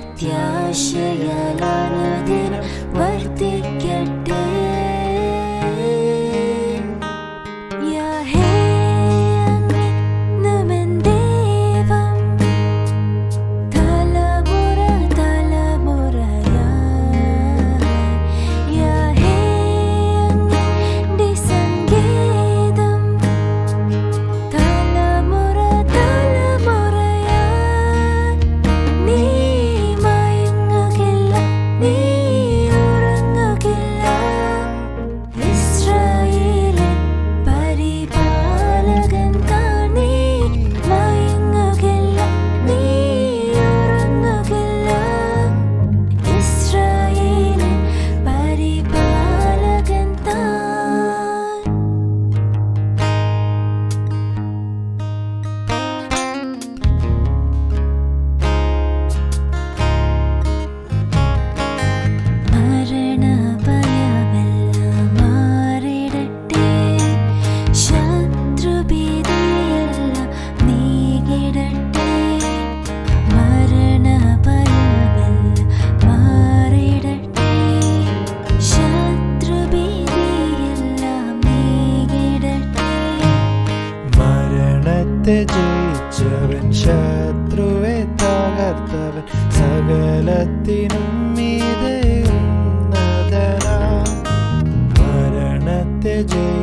Hep yaşayalanı ജയിച്ചവൻ ശത്രുവെ തകർത്തവൻ സകലത്തിനും മീതെ ഉന്നതനാ. മരണത്തെ ജയി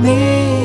me.